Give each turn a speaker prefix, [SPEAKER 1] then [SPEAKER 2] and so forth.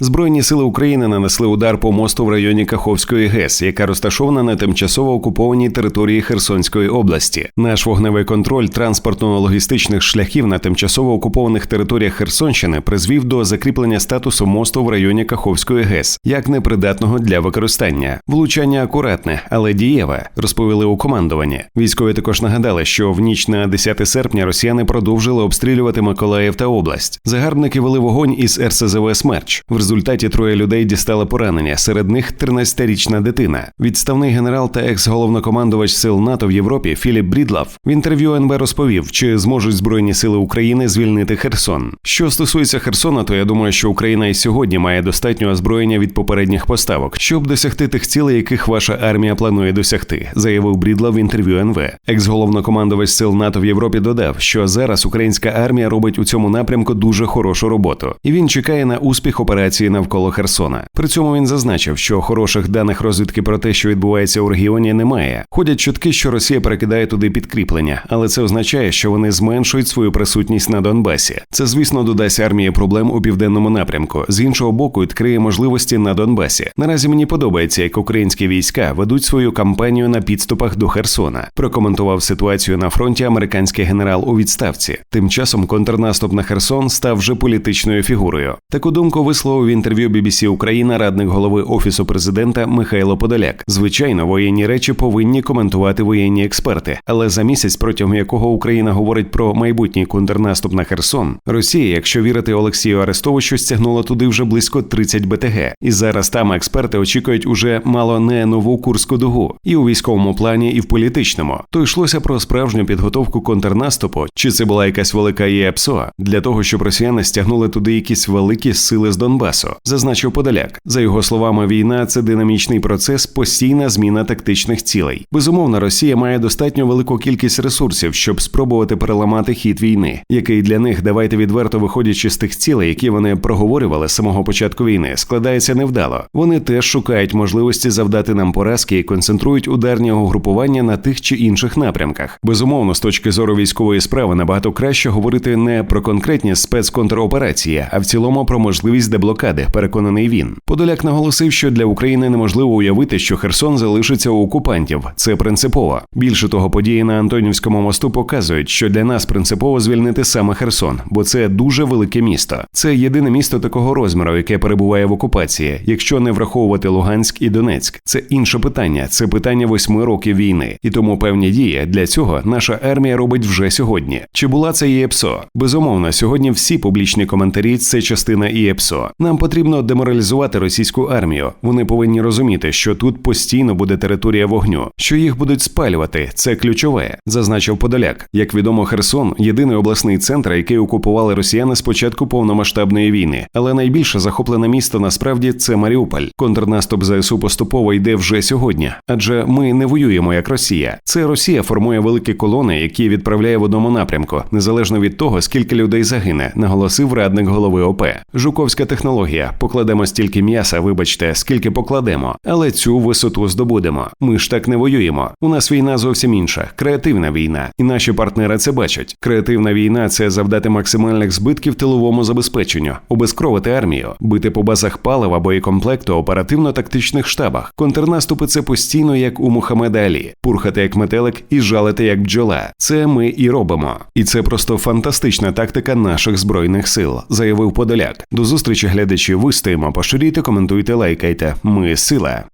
[SPEAKER 1] Збройні сили України нанесли удар по мосту в районі Каховської ГЕС, яка розташована на тимчасово окупованій території Херсонської області. Наш вогневий контроль транспортно-логістичних шляхів на тимчасово окупованих територіях Херсонщини призвів до закріплення статусу мосту в районі Каховської ГЕС як непридатного для використання. Влучання акуратне, але дієве, розповіли у командуванні. Військові також нагадали, що в ніч на 10 серпня росіяни продовжили обстрілювати Миколаїв та область. Загарбники вели вогонь із РСЗВ Смерч. Результаті троє людей дістали поранення. Серед них 13-річна дитина. Відставний генерал та екс-головнокомандувач сил НАТО в Європі Філіп Брідлав в інтерв'ю НБ розповів, чи зможуть збройні сили України звільнити Херсон. Що стосується Херсона, то я думаю, що Україна і сьогодні має достатньо озброєння від попередніх поставок, щоб досягти тих цілей, яких ваша армія планує досягти, заявив Брідлав в інтерв'ю НВ. Екс-головнокомандувач сил НАТО в Європі додав, що зараз українська армія робить у цьому напрямку дуже хорошу роботу, і він чекає на успіх операції навколо Херсона. При цьому він зазначив, що хороших даних розвідки про те, що відбувається у регіоні, немає. Ходять чутки, що Росія перекидає туди підкріплення, але це означає, що вони зменшують свою присутність на Донбасі. Це, звісно, додасть армії проблем у південному напрямку. З іншого боку, відкриє можливості на Донбасі. Наразі мені подобається, як українські війська ведуть свою кампанію на підступах до Херсона. Прокоментував ситуацію на фронті американський генерал у відставці. Тим часом контрнаступ на Херсон став вже політичною фігурою. Таку думку висловив в інтерв'ю BBC Україна радник голови офісу президента Михайло Подоляк. Звичайно, воєнні речі повинні коментувати воєнні експерти, але за місяць, протягом якого Україна говорить про майбутній контрнаступ на Херсон, Росія, якщо вірити Олексію Арестовичу, стягнула туди вже близько 30 БТГ. І зараз там експерти очікують уже мало не нову курську дугу, і у військовому плані, і в політичному. То йшлося про справжню підготовку контрнаступу, чи це була якась велика ЄПСО, для того, щоб росіяни стягнули туди якісь великі сили з Донбасу, зазначив Подоляк. За його словами, війна це динамічний процес, постійна зміна тактичних цілей. Безумовно, Росія має достатньо велику кількість ресурсів, щоб спробувати переламати хід війни, який для них давайте відверто виходячи з тих цілей, які вони проговорювали з самого початку війни, складається невдало. Вони теж шукають можливості завдати нам поразки і концентрують ударні угрупування на тих чи інших напрямках. Безумовно, з точки зору військової справи набагато краще говорити не про конкретні спецконтроперації, а в цілому про можливість деблокади. Переконаний він. Подоляк наголосив, що для України неможливо уявити, що Херсон залишиться у окупантів. Це принципово. Більше того, події на Антонівському мосту показують, що для нас принципово звільнити саме Херсон, бо це дуже велике місто. Це єдине місто такого розміру, яке перебуває в окупації. Якщо не враховувати Луганськ і Донецьк, це інше питання. Це питання восьми років війни, і тому певні дії для цього наша армія робить вже сьогодні. Чи була це ЄПСО? Безумовно, сьогодні всі публічні коментарі це частина ЄПСО. Нам потрібно деморалізувати російську армію. Вони повинні розуміти, що тут постійно буде територія вогню, що їх будуть спалювати. Це ключове, зазначив Подоляк. Як відомо, Херсон єдиний обласний центр, який окупували росіяни з початку повномасштабної війни. Але найбільше захоплене місто насправді це Маріуполь. Контрнаступ ЗСУ поступово йде вже сьогодні, адже ми не воюємо як Росія. Це Росія формує великі колони, які відправляє в одному напрямку, незалежно від того, скільки людей загине, наголосив радник голови ОП. Жуковська технологія. Покладемо стільки м'яса, вибачте, скільки покладемо, але цю висоту здобудемо. Ми ж так не воюємо. У нас війна зовсім інша, креативна війна, і наші партнери це бачать. Креативна війна це завдати максимальних збитків тиловому забезпеченню, обезкровити армію, бити по базах палива, боєкомплекту, оперативно-тактичних штабах. Контрнаступи це постійно як у Мухаммеда Алі, пурхати як метелик і жалити як бджола. Це ми і робимо. І це просто фантастична тактика наших збройних сил, заявив Подоляк. До зустрічі глядачі. Вистоїмо, поширюйте, коментуйте, лайкайте. Ми сила.